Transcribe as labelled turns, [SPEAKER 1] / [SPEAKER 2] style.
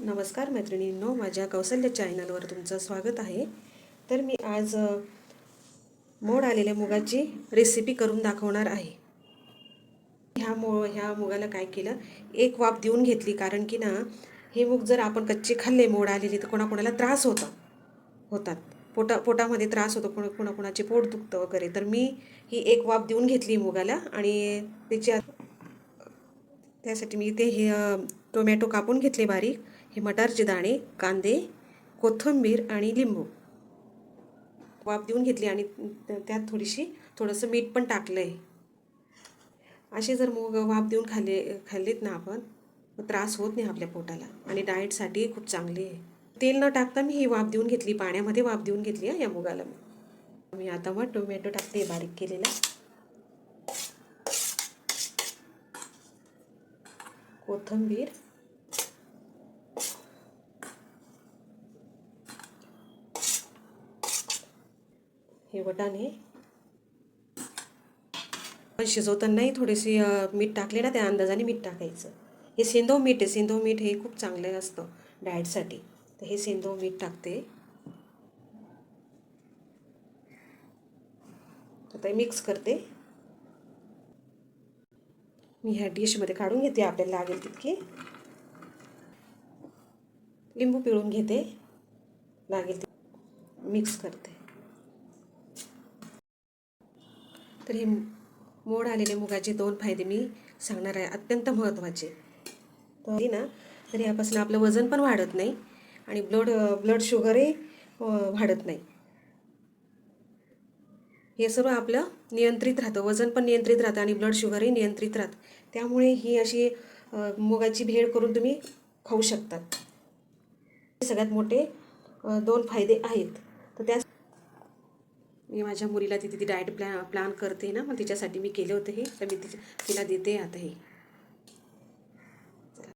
[SPEAKER 1] नमस्कार मैत्रिणींनो माझ्या कौशल्य चॅनलवर तुमचं स्वागत आहे. तर मी आज मोड आलेल्या मुगाची रेसिपी करून दाखवणार आहे. ह्या मो ह्या मुगाला काय केलं एक वाफ देऊन घेतली कारण की ना हे मूग जर आपण कच्चे खाल्ले मोड आलेले तर कोणाकोणाला त्रास होता होतात. पोटा पोटामध्ये त्रास होतो कोणा कोणाकोणाचे पोट दुखतं वगैरे. तर मी ही एक वाफ देऊन घेतली मुगाला आणि त्याची त्यासाठी मी इथे हे टोमॅटो कापून घेतले बारीक. हे मटारचे दाणे कांदे कोथिंबीर आणि लिंबू. वाफ देऊन घेतली आणि त्यात थोडीशी थोडंसं मीठ पण टाकलं आहे असे जर मग वाफ देऊन खाल्ले खाल्लेत ना आपण त्रास होत नाही आपल्या पोटाला. आणि डाएटसाठी खूप चांगली आहे. तेल न टाकता मी ही वाफ देऊन घेतली पाण्यामध्ये वाफ देऊन घेतली आहे या मुगाला मी आता मग टोमॅटो टाकते बारीक केलेला. कोथिंबीर. हे वटाणे पण शिजवतानाही थोडेसे मीठ टाकले ना त्या अंदाजाने मीठ टाकायचं. हे सेंदव मीठ आहे सेंदव मीठ हे खूप चांगलं असतं डाएटसाठी तर हे सेंदव मीठ टाकते. आता मिक्स करते. मी ह्या डिशमध्ये काढून घेते आपल्याला लागेल तितकी. लिंबू पिळून घेते. लागेल ते. मिक्स करते. तर हे मोड आलेले मुगाचे दोन फायदे मी सांगणार आहे अत्यंत महत्त्वाचे. तर ना तर यापासून आपलं वजन पण वाढत नाही आणि ब्लड ब्लड शुगरही वाढत नाही. हे सर्व आपलं नियंत्रित राहतं वजन पण नियंत्रित राहतं आणि ब्लड शुगरही नियंत्रित राहतं. त्यामुळे ही अशी मुगाची भेळ करून तुम्ही खाऊ शकतात. हे सगळ्यात मोठे दोन फायदे आहेत. तर त्या मी माझ्या मुलीला तिथे ती डाएट प्लॅ प्लॅन करते ना मग तिच्यासाठी मी केले होते हे. तर मी तिच्या तिला देते आता हे.